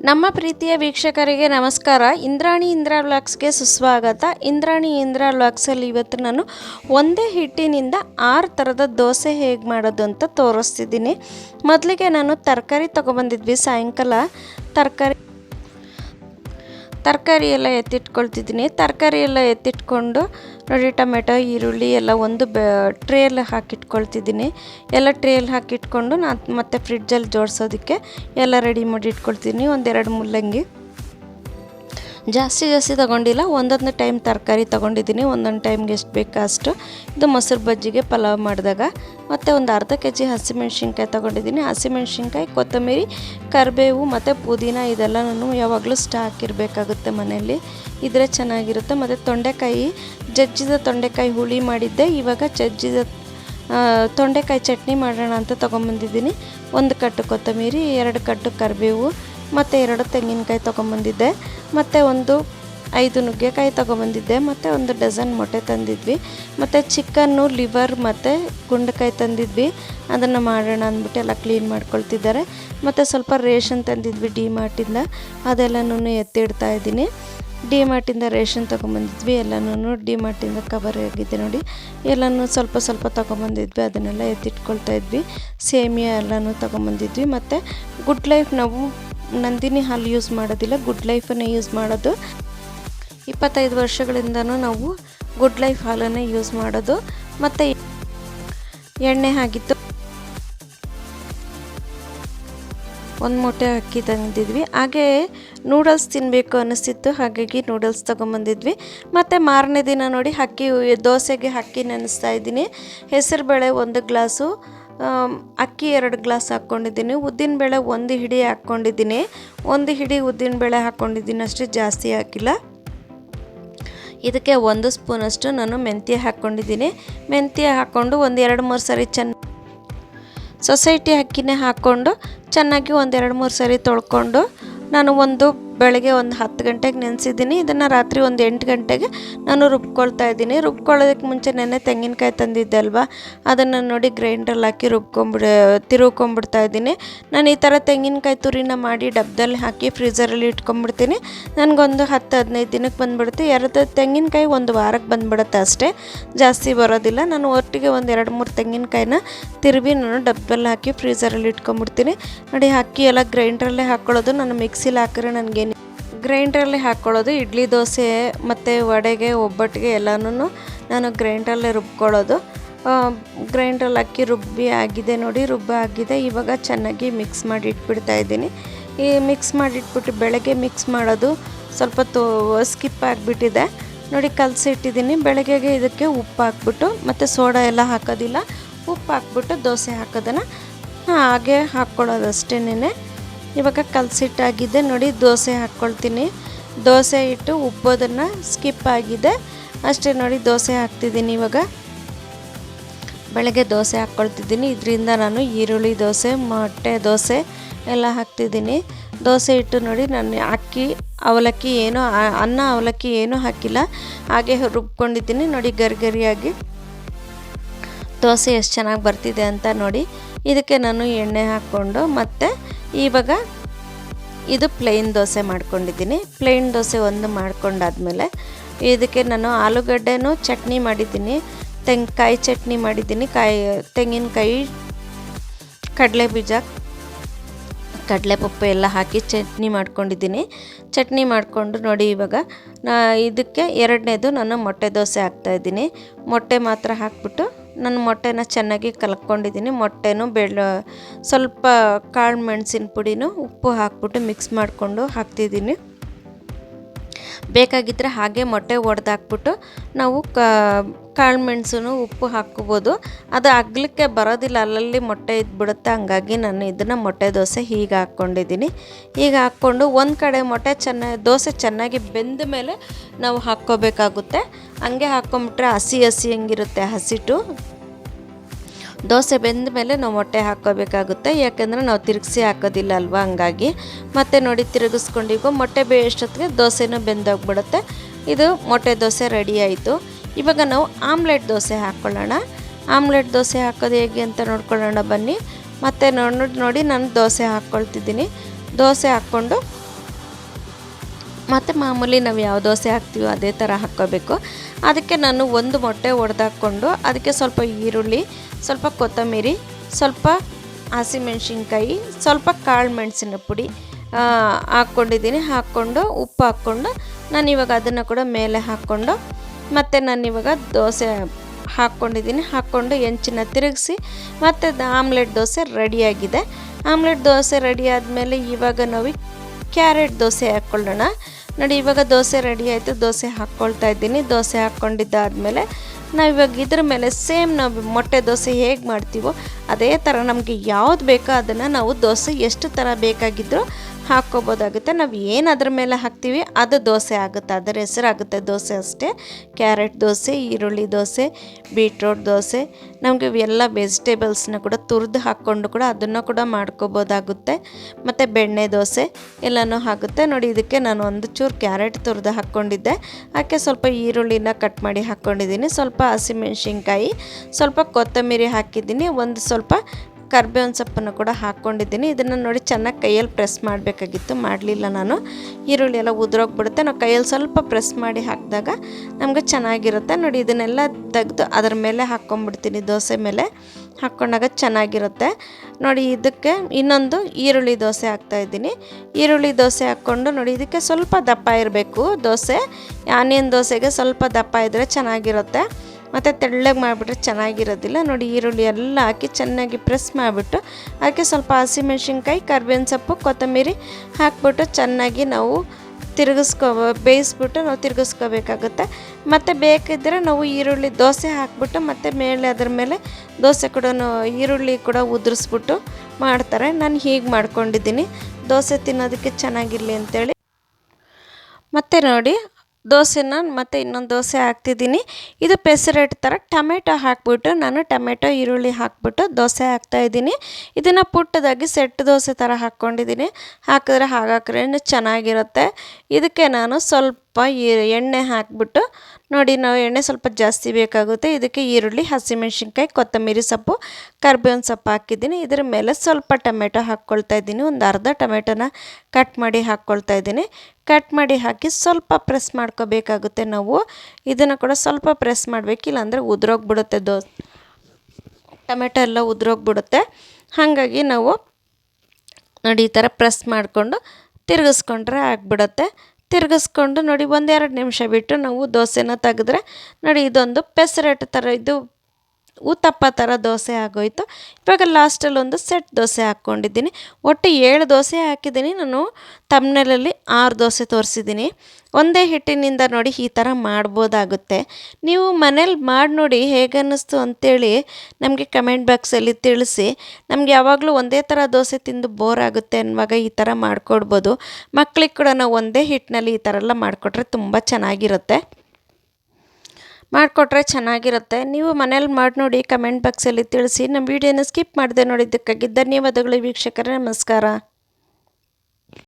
ನಮ್ಮ ಪ್ರೀತಿಯ ವೀಕ್ಷಕರಿಗೆ ನಮಸ್ಕಾರ. ಇಂದ್ರಾಣಿ ಇಂದ್ರಾ ವ್ಲಾಗ್ಸ್ಗೆ ಸುಸ್ವಾಗತ. ಇಂದ್ರಾಣಿ ಇಂದ್ರಾ ವ್ಲಾಗ್ಸಲ್ಲಿ ಇವತ್ತು ನಾನು ಒಂದೇ ಹಿಟ್ಟಿನಿಂದ ಆರು ಥರದ ದೋಸೆ ಹೇಗೆ ಮಾಡೋದು ಅಂತ ತೋರಿಸ್ತಿದ್ದೀನಿ. ಮೊದಲಿಗೆ ನಾನು ತರಕಾರಿ ತೊಗೊಬಂದಿದ್ವಿ. ಸಾಯಂಕಾಲ ತರಕಾರಿ ತರಕಾರಿ ಎಲ್ಲ ಎತ್ತಿಟ್ಕೊಳ್ತಿದ್ದೀನಿ. ತರಕಾರಿ ಎಲ್ಲ ಎತ್ತಿಟ್ಕೊಂಡು ನೋಡಿ ಟೊಮೆಟೊ, ಈರುಳ್ಳಿ ಎಲ್ಲ ಒಂದು ಬ ಟ್ರೇಯಲ್ಲಿ ಹಾಕಿಟ್ಕೊಳ್ತಿದ್ದೀನಿ. ಎಲ್ಲ ಟ್ರೇಯಲ್ಲಿ ಹಾಕಿಟ್ಕೊಂಡು ನಾನು ಮತ್ತೆ ಫ್ರಿಡ್ಜಲ್ಲಿ ಜೋಡಿಸೋದಕ್ಕೆ ಎಲ್ಲ ರೆಡಿ ಮಾಡಿ ಇಟ್ಕೊಳ್ತೀನಿ ಒಂದೆರಡು ಮುಲ್ಲಂಗಿ. ಜಾಸ್ತಿ ಜಾಸ್ತಿ ತೊಗೊಂಡಿಲ್ಲ. ಒಂದೊಂದು ಟೈಮ್ ತರಕಾರಿ ತೊಗೊಂಡಿದ್ದೀನಿ. ಒಂದೊಂದು ಟೈಮ್ಗೆ ಎಷ್ಟು ಬೇಕು ಅಷ್ಟು. ಇದು ಮೊಸರು ಬಜ್ಜಿಗೆ ಪಲಾವ್ ಮಾಡಿದಾಗ. ಮತ್ತು ಒಂದು ಅರ್ಧ ಕೆ ಜಿ ಹಸಿಮೆಣ್ಸಿನ್ಕಾಯಿ ತೊಗೊಂಡಿದ್ದೀನಿ. ಹಸಿಮೆಣ್ಸಿನ್ಕಾಯಿ, ಕೊತ್ತಂಬರಿ, ಕರಿಬೇವು ಮತ್ತು ಪುದೀನ ಇದೆಲ್ಲ ನಾನು ಯಾವಾಗಲೂ ಸ್ಟಾಕ್ ಇರಬೇಕಾಗುತ್ತೆ ಮನೆಯಲ್ಲಿ. ಇದ್ರೆ ಚೆನ್ನಾಗಿರುತ್ತೆ. ಮತ್ತು ತೊಂಡೆಕಾಯಿ, ಜಜ್ಜಿದ ತೊಂಡೆಕಾಯಿ ಹುಳಿ ಮಾಡಿದ್ದೆ. ಇವಾಗ ಜಜ್ಜಿದ ತೊಂಡೆಕಾಯಿ ಚಟ್ನಿ ಮಾಡೋಣ ಅಂತ ತೊಗೊಂಬಂದಿದ್ದೀನಿ. ಒಂದು ಕಟ್ಟು ಕೊತ್ತಂಬರಿ, ಎರಡು ಕಟ್ಟು ಕರಿಬೇವು ಮತ್ತು ಎರಡು ತೆಂಗಿನಕಾಯಿ ತೊಗೊಂಬಂದಿದ್ದೆ, ಮತ್ತು ಒಂದು ಐದು ನುಗ್ಗೆಕಾಯಿ ತೊಗೊಂಬಂದಿದ್ದೆ, ಮತ್ತು ಒಂದು ಡಜನ್ ಮೊಟ್ಟೆ ತಂದಿದ್ವಿ, ಮತ್ತು ಚಿಕನ್ನು, ಲಿವರ್ ಮತ್ತು ಗುಂಡಕಾಯಿ ತಂದಿದ್ವಿ. ಅದನ್ನು ಮಾಡೋಣ ಅಂದ್ಬಿಟ್ಟು ಎಲ್ಲ ಕ್ಲೀನ್ ಮಾಡ್ಕೊಳ್ತಿದ್ದಾರೆ. ಮತ್ತು ಸ್ವಲ್ಪ ರೇಷನ್ ತಂದಿದ್ವಿ ಡಿ ಮಾರ್ಟಿಂದ ಅದೆಲ್ಲನೂ ಎತ್ತಿಡ್ತಾ ಇದ್ದೀನಿ. ಡಿ ಮಾರ್ಟಿಂದ ರೇಷನ್ ತೊಗೊಂಬಂದಿದ್ವಿ ಎಲ್ಲನೂ ಡಿ ಮಾರ್ಟಿಂದ ಕವರ್ ಆಗಿದೆ ನೋಡಿ. ಎಲ್ಲನೂ ಸ್ವಲ್ಪ ಸ್ವಲ್ಪ ತೊಗೊಂಬಂದಿದ್ವಿ, ಅದನ್ನೆಲ್ಲ ಎತ್ತಿಟ್ಕೊಳ್ತಾ ಇದ್ವಿ. ಸೇಮಿಯಾ ಎಲ್ಲನೂ ತೊಗೊಂಬಂದಿದ್ವಿ, ಮತ್ತು ಗುಡ್ ಲೈಫ್ ನಾವು ನಂದಿನಿ ಹಾಲು ಯೂಸ್ ಮಾಡೋದಿಲ್ಲ ಗುಡ್ ಲೈಫನ್ನೇ ಯೂಸ್ ಮಾಡೋದು. ಇಪ್ಪತ್ತೈದು ವರ್ಷಗಳಿಂದನೂ ನಾವು ಗುಡ್ ಲೈಫ್ ಹಾಲನ್ನೇ ಯೂಸ್ ಮಾಡೋದು. ಮತ್ತು ಎಣ್ಣೆ ಆಗಿತ್ತು ಒಂದು ಮೂಟೆ ಅಕ್ಕಿ ತಂದಿದ್ವಿ. ಹಾಗೆ ನೂಡಲ್ಸ್ ತಿನ್ನಬೇಕು ಅನ್ನಿಸ್ತಿತ್ತು ಹಾಗಾಗಿ ನೂಡಲ್ಸ್ ತೊಗೊಂಬಂದಿದ್ವಿ. ಮತ್ತು ಮಾರನೇ ದಿನ ನೋಡಿ ಅಕ್ಕಿ ದೋಸೆಗೆ ಅಕ್ಕಿ ನೆನೆಸ್ತಾ ಇದ್ದೀನಿ. ಹೆಸರುಬೇಳೆ ಒಂದು ಗ್ಲಾಸು ಅಕ್ಕಿ ಎರಡು ಗ್ಲಾಸ್ ಹಾಕ್ಕೊಂಡಿದ್ದೀನಿ. ಉದ್ದಿನಬೇಳೆ ಒಂದು ಹಿಡಿ ಹಾಕ್ಕೊಂಡಿದ್ದೀನಿ. ಒಂದು ಹಿಡಿ ಉದ್ದಿನಬೇಳೆ ಹಾಕ್ಕೊಂಡಿದ್ದೀನಿ. ಅಷ್ಟೇ ಜಾಸ್ತಿ ಹಾಕಿಲ್ಲ. ಇದಕ್ಕೆ ಒಂದು ಸ್ಪೂನಷ್ಟು ನಾನು ಮೆಂತ್ಯ ಹಾಕ್ಕೊಂಡಿದ್ದೀನಿ. ಮೆಂತ್ಯ ಹಾಕ್ಕೊಂಡು ಒಂದು ಎರಡು ಮೂರು ಸರಿ ಚೆನ್ನ ಸೊಸೈಟಿ ಅಕ್ಕಿನೇ ಹಾಕ್ಕೊಂಡು ಚೆನ್ನಾಗಿ ಒಂದೆರಡು ಮೂರು ಸರಿ ತೊಳ್ಕೊಂಡು ನಾನು ಒಂದು ಬೆಳಗ್ಗೆ ಒಂದು ಹತ್ತು ಗಂಟೆಗೆ ನೆನೆಸಿದ್ದೀನಿ. ಇದನ್ನು ರಾತ್ರಿ ಒಂದು ಎಂಟು ಗಂಟೆಗೆ ನಾನು ರುಬ್ಕೊಳ್ತಾ ಇದ್ದೀನಿ. ರುಬ್ಕೊಳ್ಳೋದಕ್ಕೆ ಮುಂಚೆ ನೆನೆ ತೆಂಗಿನಕಾಯಿ ತಂದಿದ್ದೆ ಅಲ್ವಾ? ಅದನ್ನು ನೋಡಿ ಗ್ರೈಂಡ್ರಲ್ಲಿ ಹಾಕಿ ರುಬ್ಕೊಂಬಿಡ ತಿರುಗ್ಕೊಂಬಿಡ್ತಾ ಇದ್ದೀನಿ. ನಾನು ಈ ಥರ ತೆಂಗಿನಕಾಯಿ ತುರಿನ ಮಾಡಿ ಡಬ್ಬದಲ್ಲಿ ಹಾಕಿ ಫ್ರೀಝರಲ್ಲಿ ಇಟ್ಕೊಂಡ್ಬಿಡ್ತೀನಿ ನನಗೊಂದು ಹತ್ತು ಹದಿನೈದು ದಿನಕ್ಕೆ ಬಂದುಬಿಡುತ್ತೆ. ಎರಡು ತೆಂಗಿನಕಾಯಿ ಒಂದು ವಾರಕ್ಕೆ ಬಂದುಬಿಡುತ್ತೆ ಅಷ್ಟೇ. ಜಾಸ್ತಿ ಬರೋದಿಲ್ಲ. ನಾನು ಒಟ್ಟಿಗೆ ಒಂದು ಎರಡು ಮೂರು ತೆಂಗಿನಕಾಯಿನ ತಿರುವಿ ನಾನು ಡಬ್ಬಲ್ಲಿ ಹಾಕಿ ಫ್ರೀಝರಲ್ಲಿ ಇಟ್ಕೊಂಡ್ಬಿಡ್ತೀನಿ ನೋಡಿ ಅಕ್ಕಿ ಎಲ್ಲ ಗ್ರೈಂಡ್ರಲ್ಲೇ ಹಾಕ್ಕೊಳ್ಳೋದು ನಾನು ಮಿಕ್ಸಿಲಿ ಹಾಕಿದ್ರೆ ನನಗೆ ಗ್ರೈಂಡ್ರಲ್ಲಿ ಹಾಕ್ಕೊಳ್ಳೋದು ಇಡ್ಲಿ ದೋಸೆ ಮತ್ತು ವಡೆಗೆ, ಒಬ್ಬಟ್ಟಿಗೆ ಎಲ್ಲನೂ ನಾನು ಗ್ರೈಂಡ್ರಲ್ಲೇ ರುಬ್ಕೊಳ್ಳೋದು. ಗ್ರೈಂಡ್ರಲ್ಲಿ ಅಕ್ಕಿ ರುಬ್ಬಿ ಆಗಿದೆ ನೋಡಿ, ರುಬ್ಬ ಆಗಿದೆ. ಇವಾಗ ಚೆನ್ನಾಗಿ ಮಿಕ್ಸ್ ಮಾಡಿ ಇಟ್ಬಿಡ್ತಾ ಇದ್ದೀನಿ. ಈ ಮಿಕ್ಸ್ ಮಾಡಿಟ್ಬಿಟ್ಟು ಬೆಳಗ್ಗೆ ಮಿಕ್ಸ್ ಮಾಡೋದು ಸ್ವಲ್ಪ ತೋ, ಸ್ಕಿಪ್ ಆಗಿಬಿಟ್ಟಿದೆ. ನೋಡಿ, ಕಲಸಿಟ್ಟಿದ್ದೀನಿ. ಬೆಳಗ್ಗೆಗೆ ಇದಕ್ಕೆ ಉಪ್ಪು ಹಾಕ್ಬಿಟ್ಟು ಮತ್ತು ಸೋಡಾ ಎಲ್ಲ ಹಾಕೋದಿಲ್ಲ. ಉಪ್ಪು ಹಾಕ್ಬಿಟ್ಟು ದೋಸೆ ಹಾಕೋದನ್ನು ಹಾಗೆ ಹಾಕ್ಕೊಳ್ಳೋದು ಅಷ್ಟೇನೆ ಇವಾಗ ಕಲಸಿಟ್ಟಾಗಿದೆ. ನೋಡಿ, ದೋಸೆ ಹಾಕ್ಕೊಳ್ತೀನಿ. ದೋಸೆ ಇಟ್ಟು ಉಪ್ಪೋದನ್ನು ಸ್ಕಿಪ್ ಆಗಿದೆ. ಅಷ್ಟೇ ನೋಡಿ, ದೋಸೆ ಹಾಕ್ತಿದ್ದೀನಿ ಇವಾಗ. ಬೆಳಗ್ಗೆ ದೋಸೆ ಹಾಕ್ಕೊಳ್ತಿದ್ದೀನಿ. ಇದರಿಂದ ನಾನು ಈರುಳ್ಳಿ ದೋಸೆ, ಮೊಟ್ಟೆ ದೋಸೆ ಎಲ್ಲ ಹಾಕ್ತಿದ್ದೀನಿ. ದೋಸೆ ಇಟ್ಟು ನೋಡಿ, ನಾನು ಅಕ್ಕಿ, ಅವಲಕ್ಕಿ ಏನು ಅನ್ನ, ಅವಲಕ್ಕಿ ಏನೂ ಹಾಕಿಲ್ಲ. ಹಾಗೆ ರುಬ್ಕೊಂಡಿದ್ದೀನಿ. ನೋಡಿ, ಗರಿಗರಿಯಾಗಿ ದೋಸೆ ಎಷ್ಟು ಚೆನ್ನಾಗಿ ಬರ್ತಿದೆ ಅಂತ ನೋಡಿ. ಇದಕ್ಕೆ ನಾನು ಎಣ್ಣೆ ಹಾಕ್ಕೊಂಡು ಮತ್ತು ಇವಾಗ ಇದು ಪ್ಲೇನ್ ದೋಸೆ ಮಾಡ್ಕೊಂಡಿದ್ದೀನಿ. ಪ್ಲೇನ್ ದೋಸೆ ಒಂದು ಮಾಡ್ಕೊಂಡಾದ್ಮೇಲೆ ಇದಕ್ಕೆ ನಾನು ಆಲೂಗಡ್ಡೆನೂ ಚಟ್ನಿ ಮಾಡಿದ್ದೀನಿ. ತೆಂಗಿನಕಾಯಿ ಚಟ್ನಿ ಮಾಡಿದ್ದೀನಿ. ಕಾಯಿ, ತೆಂಗಿನಕಾಯಿ ಕಡಲೆ ಬೀಜ ಕಡಲೆ ಪಪ್ಪು ಎಲ್ಲ ಹಾಕಿ ಚಟ್ನಿ ಮಾಡ್ಕೊಂಡಿದ್ದೀನಿ. ಚಟ್ನಿ ಮಾಡಿಕೊಂಡು ನೋಡಿ ಇವಾಗ ನಾ ಇದಕ್ಕೆ ಎರಡನೇದು ನಾನು ಮೊಟ್ಟೆ ದೋಸೆ ಹಾಕ್ತಾಯಿದ್ದೀನಿ ಮೊಟ್ಟೆ ಮಾತ್ರ ಹಾಕ್ಬಿಟ್ಟು ನಾನು ಮೊಟ್ಟೆನ ಚೆನ್ನಾಗಿ ಕಲ್ಕೊಂಡಿದ್ದೀನಿ. ಮೊಟ್ಟೆನೂ ಬೆಳ್ಳ, ಸ್ವಲ್ಪ ಕಾಳು ಮೆಣಸಿನ ಪುಡಿನೂ ಉಪ್ಪು ಹಾಕ್ಬಿಟ್ಟು ಮಿಕ್ಸ್ ಮಾಡಿಕೊಂಡು ಹಾಕ್ತಿದ್ದೀನಿ. ಬೇಕಾಗಿದ್ದರೆ ಹಾಗೆ ಮೊಟ್ಟೆ ಒಡೆದಾಕ್ಬಿಟ್ಟು ನಾವು ನಾವು ಕಾಳು ಉಪ್ಪು ಹಾಕ್ಕೋಬೋದು. ಅದು ಅಗ್ಲಿಕ್ಕೆ ಬರೋದಿಲ್ಲ, ಅಲ್ಲಲ್ಲಿ ಮೊಟ್ಟೆ ಇದ್ಬಿಡುತ್ತೆ. ಹಂಗಾಗಿ ನಾನು ಇದನ್ನು ಮೊಟ್ಟೆ ದೋಸೆ ಹೀಗೆ ಹಾಕ್ಕೊಂಡಿದ್ದೀನಿ. ಹೀಗೆ ಹಾಕ್ಕೊಂಡು ಒಂದು ಕಡೆ ಮೊಟ್ಟೆ ಚೆನ್ನಾಗಿ ದೋಸೆ ಚೆನ್ನಾಗಿ ಬೆಂದ ಮೇಲೆ ನಾವು ಹಾಕ್ಕೋಬೇಕಾಗುತ್ತೆ. ಹಂಗೆ ಹಾಕ್ಕೊಂಬಿಟ್ರೆ ಹಸಿ ಹಸಿ ಹೆಂಗಿರುತ್ತೆ ಹಸಿಟ್ಟು ದೋಸೆ ಬೆಂದ ಮೇಲೆ ನಾವು ಮೊಟ್ಟೆ ಹಾಕ್ಕೋಬೇಕಾಗುತ್ತೆ. ಯಾಕೆಂದರೆ ನಾವು ತಿರುಗಿಸಿ ಹಾಕೋದಿಲ್ಲ ಅಲ್ವಾ ಹಂಗಾಗಿ. ಮತ್ತೆ ನೋಡಿ ತಿರುಗಿಸ್ಕೊಂಡಿಗೂ, ಮೊಟ್ಟೆ ಬೇಯಷ್ಟೊತ್ತಿಗೆ ದೋಸೆನೂ ಬೆಂದೋಗ್ಬಿಡುತ್ತೆ. ಇದು ಮೊಟ್ಟೆ ದೋಸೆ ರೆಡಿ ಆಯಿತು. ಇವಾಗ ನಾವು ಆಮ್ಲೆಟ್ ದೋಸೆ ಹಾಕ್ಕೊಳ್ಳೋಣ ಆಮ್ಲೆಟ್ ದೋಸೆ ಹಾಕೋದು ಹೇಗೆ ಅಂತ ನೋಡ್ಕೊಳ್ಳೋಣ ಬನ್ನಿ. ಮತ್ತು ನೋಡಿ ನೋಡಿ ನಾನು ದೋಸೆ ಹಾಕ್ಕೊಳ್ತಿದ್ದೀನಿ ದೋಸೆ ಹಾಕ್ಕೊಂಡು ಮತ್ತು ಮಾಮೂಲಿ ನಾವು ಯಾವ ದೋಸೆ ಹಾಕ್ತೀವೋ ಅದೇ ಥರ ಹಾಕ್ಕೋಬೇಕು. ಅದಕ್ಕೆ ನಾನು ಒಂದು ಮೊಟ್ಟೆ ಒಡೆದಾಕ್ಕೊಂಡು ಅದಕ್ಕೆ ಸ್ವಲ್ಪ ಈರುಳ್ಳಿ, ಸ್ವಲ್ಪ ಕೊತ್ತಂಬರಿ, ಸ್ವಲ್ಪ ಹಸಿಮೆಣ್ಸಿನ್ಕಾಯಿ, ಸ್ವಲ್ಪ ಕಾಳು ಮೆಣಸಿನ ಪುಡಿ ಹಾಕ್ಕೊಂಡಿದ್ದೀನಿ. ಹಾಕ್ಕೊಂಡು ಉಪ್ಪು ಹಾಕ್ಕೊಂಡು ನಾನು ಇವಾಗ ಅದನ್ನು ಕೂಡ ಮೇಲೆ ಹಾಕ್ಕೊಂಡು ಮತ್ತು ನಾನಿವಾಗ ದೋಸೆ ಹಾಕ್ಕೊಂಡಿದ್ದೀನಿ. ಹಾಕ್ಕೊಂಡು ಹೆಂಚಿನ ತಿರುಗಿಸಿ, ಮತ್ತು ಆಮ್ಲೆಟ್ ದೋಸೆ ರೆಡಿಯಾಗಿದೆ. ಆಮ್ಲೆಟ್ ದೋಸೆ ರೆಡಿ ಆದಮೇಲೆ ಇವಾಗ ನಾವು ಕ್ಯಾರೆಟ್ ದೋಸೆ ಹಾಕ್ಕೊಳ್ಳೋಣ ನೋಡಿ, ಇವಾಗ ದೋಸೆ ರೆಡಿ ಆಯಿತು. ದೋಸೆ ಹಾಕ್ಕೊಳ್ತಾ ಇದ್ದೀನಿ. ದೋಸೆ ಹಾಕ್ಕೊಂಡಿದ್ದಾದಮೇಲೆ ನಾವು ಇವಾಗ ಇದ್ರ ಮೇಲೆ ಸೇಮ್ ನಾವು ಮೊಟ್ಟೆ ದೋಸೆ ಹೇಗೆ ಮಾಡ್ತೀವೋ, ಅದೇ ಥರ ನಮಗೆ ಯಾವ್ದು ಬೇಕೋ ಅದನ್ನು ನಾವು ದೋಸೆ ಎಷ್ಟು ಥರ ಬೇಕಾಗಿದ್ದರೂ ಹಾಕ್ಕೋಬೋದಾಗುತ್ತೆ. ನಾವು ಏನು ಅದ್ರ ಮೇಲೆ ಹಾಕ್ತೀವಿ, ಅದು ದೋಸೆ ಆಗುತ್ತೆ. ಅದರ ಹೆಸರಾಗುತ್ತೆ ದೋಸೆ ಅಷ್ಟೇ. ಕ್ಯಾರೆಟ್ ದೋಸೆ, ಈರುಳ್ಳಿ ದೋಸೆ, ಬೀಟ್ರೋಟ್ ದೋಸೆ. ನಮಗೆ ಎಲ್ಲ ವೆಜಿಟೇಬಲ್ಸ್ನ ಕೂಡ ತುರಿದು ಹಾಕ್ಕೊಂಡು ಕೂಡ ಅದನ್ನು ಕೂಡ ಮಾಡ್ಕೋಬೋದಾಗುತ್ತೆ. ಮತ್ತು ಬೆಣ್ಣೆ ದೋಸೆ ಎಲ್ಲನೂ ಆಗುತ್ತೆ. ನೋಡಿ, ಇದಕ್ಕೆ ನಾನು ಒಂದು ಚೂರು ಕ್ಯಾರೆಟ್ ತುರಿದು ಹಾಕ್ಕೊಂಡಿದ್ದೆ. ಅದಕ್ಕೆ ಸ್ವಲ್ಪ ಈರುಳ್ಳಿನ ಕಟ್ ಮಾಡಿ ಹಾಕ್ಕೊಂಡಿದ್ದೀನಿ. ಸ್ವಲ್ಪ ಹಸಿಮೆಣ್ಸಿನ್ಕಾಯಿ, ಸ್ವಲ್ಪ ಕೊತ್ತಂಬರಿ ಹಾಕಿದ್ದೀನಿ. ಒಂದು ಸ್ವಲ್ಪ ಕರ್ಬೇವಿನ ಸೊಪ್ಪನ್ನು ಕೂಡ ಹಾಕ್ಕೊಂಡಿದ್ದೀನಿ. ಇದನ್ನು ನೋಡಿ ಚೆನ್ನಾಗಿ ಕೈಯಲ್ಲಿ ಪ್ರೆಸ್ ಮಾಡಬೇಕಾಗಿತ್ತು. ಮಾಡಲಿಲ್ಲ ನಾನು. ಈರುಳ್ಳಿ ಎಲ್ಲ ಉದುರೋಗ್ಬಿಡುತ್ತೆ. ನಾವು ಕೈಯಲ್ಲಿ ಸ್ವಲ್ಪ ಪ್ರೆಸ್ ಮಾಡಿ ಹಾಕಿದಾಗ ನಮಗೆ ಚೆನ್ನಾಗಿರುತ್ತೆ. ನೋಡಿ, ಇದನ್ನೆಲ್ಲ ತೆಗೆದು ಅದರ ಮೇಲೆ ಹಾಕ್ಕೊಂಬಿಡ್ತೀನಿ. ದೋಸೆ ಮೇಲೆ ಹಾಕ್ಕೊಂಡಾಗ ಚೆನ್ನಾಗಿರುತ್ತೆ. ನೋಡಿ, ಇದಕ್ಕೆ ಇನ್ನೊಂದು ಈರುಳ್ಳಿ ದೋಸೆ ಹಾಕ್ತಾಯಿದ್ದೀನಿ ಈರುಳ್ಳಿ ದೋಸೆ ಹಾಕ್ಕೊಂಡು ನೋಡಿ, ಇದಕ್ಕೆ ಸ್ವಲ್ಪ ದಪ್ಪ ಇರಬೇಕು ದೋಸೆ. ಆನಿಯನ್ ದೋಸೆಗೆ ಸ್ವಲ್ಪ ದಪ್ಪ ಇದ್ದರೆ ಚೆನ್ನಾಗಿರುತ್ತೆ. ಮತ್ತು ತೆಳ್ಳಗೆ ಮಾಡಿಬಿಟ್ರೆ ಚೆನ್ನಾಗಿರೋದಿಲ್ಲ. ನೋಡಿ ಈರುಳ್ಳಿ ಎಲ್ಲ ಹಾಕಿ ಚೆನ್ನಾಗಿ ಪ್ರೆಸ್ ಮಾಡಿಬಿಟ್ಟು ಅದಕ್ಕೆ ಸ್ವಲ್ಪ ಹಸಿಮೆಣ್ಸಿನ್ಕಾಯಿ, ಕರ್ಬೇವಿನ ಸೊಪ್ಪು, ಕೊತ್ತಂಬರಿ ಹಾಕ್ಬಿಟ್ಟು ಚೆನ್ನಾಗಿ ನಾವು ತಿರುಗಿಸ್ಕೊ, ಬೇಯಿಸ್ಬಿಟ್ಟು ನಾವು ತಿರುಗಿಸ್ಕೋಬೇಕಾಗುತ್ತೆ. ಮತ್ತು ಬೇಕಿದ್ದರೆ ನಾವು ಈರುಳ್ಳಿ ದೋಸೆ ಹಾಕ್ಬಿಟ್ಟು ಮತ್ತು ಮೇಲೆ ಅದ್ರ ಮೇಲೆ ದೋಸೆ ಕೂಡ ಈರುಳ್ಳಿ ಕೂಡ ಉದುರಿಸ್ಬಿಟ್ಟು ಮಾಡ್ತಾರೆ. ನಾನು ಹೀಗೆ ಮಾಡ್ಕೊಂಡಿದ್ದೀನಿ. ದೋಸೆ ತಿನ್ನೋದಕ್ಕೆ ಚೆನ್ನಾಗಿರಲಿ ಅಂತೇಳಿ. ಮತ್ತು ನೋಡಿ ದೋಸೆನ ಮತ್ತು ಇನ್ನೊಂದು ದೋಸೆ ಹಾಕ್ತಿದ್ದೀನಿ. ಇದು ಪೆಸರೆಟ್ ಥರ ಟೊಮೆಟೊ ಹಾಕ್ಬಿಟ್ಟು ನಾನು ಟೊಮೆಟೊ, ಈರುಳ್ಳಿ ಹಾಕ್ಬಿಟ್ಟು ದೋಸೆ ಹಾಕ್ತಾಯಿದ್ದೀನಿ ಇದನ್ನು ಪುಟ್ಟದಾಗಿ ಸೆಟ್ ದೋಸೆ ಥರ ಹಾಕ್ಕೊಂಡಿದ್ದೀನಿ ಹಾಕಿದ್ರೆ ಹಾಗಾಕ್ರೆ ಚೆನ್ನಾಗಿರುತ್ತೆ. ಇದಕ್ಕೆ ನಾನು ಸ್ವಲ್ಪ ಎಣ್ಣೆ ಹಾಕ್ಬಿಟ್ಟು ನೋಡಿ, ನಾವು ಎಣ್ಣೆ ಸ್ವಲ್ಪ ಜಾಸ್ತಿ ಬೇಕಾಗುತ್ತೆ. ಇದಕ್ಕೆ ಈರುಳ್ಳಿ, ಹಸಿಮೆಣ್ಸಿನ್ಕಾಯಿ, ಕೊತ್ತಂಬರಿ ಸೊಪ್ಪು, ಕರ್ಬೇವಿನ ಸೊಪ್ಪು ಹಾಕಿದ್ದೀನಿ. ಇದರ ಮೇಲೆ ಸ್ವಲ್ಪ ಟೊಮೆಟೊ ಹಾಕ್ಕೊಳ್ತಾ ಇದ್ದೀನಿ. ಒಂದು ಅರ್ಧ ಟೊಮೆಟೊನ ಕಟ್ ಮಾಡಿ ಹಾಕ್ಕೊಳ್ತಾ ಇದ್ದೀನಿ. ಕಟ್ ಮಾಡಿ ಹಾಕಿ ಸ್ವಲ್ಪ ಪ್ರೆಸ್ ಮಾಡ್ಕೋಬೇಕಾಗುತ್ತೆ ನಾವು. ಇದನ್ನು ಕೂಡ ಸ್ವಲ್ಪ ಪ್ರೆಸ್ ಮಾಡಬೇಕು, ಇಲ್ಲಾಂದರೆ ಉದುರೋಗ್ಬಿಡುತ್ತೆ ದೋ, ಟೊಮೆಟೊ ಎಲ್ಲ ಉದುರೋಗ್ಬಿಡುತ್ತೆ. ಹಾಗಾಗಿ ನಾವು ನೋಡಿ ಈ ಥರ ಪ್ರೆಸ್ ಮಾಡಿಕೊಂಡು ತಿರುಗಿಸ್ಕೊಂಡ್ರೆ ಆಗಿಬಿಡುತ್ತೆ. ತಿರುಗಿಸ್ಕೊಂಡು ನೋಡಿ ಒಂದೆರಡು ನಿಮಿಷ ಬಿಟ್ಟು ನಾವು ದೋಸೆನ ತೆಗೆದ್ರೆ ನೋಡಿ ಇದೊಂದು ಪೆಸರೆಟ್ ಥರ, ಇದು ಉತ್ತಪ್ಪ ಥರ ದೋಸೆ ಆಗೋಯ್ತು. ಇವಾಗ ಲಾಸ್ಟಲ್ಲಿ ಒಂದು ಸೆಟ್ ದೋಸೆ ಹಾಕ್ಕೊಂಡಿದ್ದೀನಿ. ಒಟ್ಟು ಏಳು ದೋಸೆ ಹಾಕಿದ್ದೀನಿ. ನಾನು ತಮ್ಮನೇಲಲ್ಲಿ ಆರು ದೋಸೆ ತೋರಿಸಿದ್ದೀನಿ. ಒಂದೇ ಹಿಟ್ಟಿನಿಂದ ನೋಡಿ ಈ ಥರ ಮಾಡ್ಬೋದಾಗುತ್ತೆ. ನೀವು ಮನೇಲಿ ಮಾಡಿ ನೋಡಿ ಹೇಗೆ ಅನ್ನಿಸ್ತು ಅಂತೇಳಿ ನಮಗೆ ಕಮೆಂಟ್ ಬಾಕ್ಸಲ್ಲಿ ತಿಳಿಸಿ. ನಮಗೆ ಯಾವಾಗಲೂ ಒಂದೇ ಥರ ದೋಸೆ ತಿಂದು ಬೋರ್ ಆಗುತ್ತೆ ಅನ್ನುವಾಗ ಈ ಥರ ಮಾಡಿಕೊಡ್ಬೋದು. ಮಕ್ಳಿಗೆ ಕೂಡ ನಾವು ಒಂದೇ ಹಿಟ್ಟಿನಲ್ಲಿ ಈ ಥರ ಎಲ್ಲ ಮಾಡಿಕೊಟ್ರೆ ತುಂಬ ಚೆನ್ನಾಗಿರುತ್ತೆ. ಮಾಡಿಕೊಟ್ರೆ ಚೆನ್ನಾಗಿರುತ್ತೆ. ನೀವು ಮನೇಲಿ ಮಾಡಿ ನೋಡಿ ಕಮೆಂಟ್ ಬಾಕ್ಸಲ್ಲಿ ತಿಳಿಸಿ. ನಮ್ಮ ವಿಡಿಯೋನ ಸ್ಕಿಪ್ ಮಾಡದೆ ನೋಡಿದ್ದಕ್ಕಾಗಿ ಧನ್ಯವಾದಗಳು ವೀಕ್ಷಕರೇ. ನಮಸ್ಕಾರ.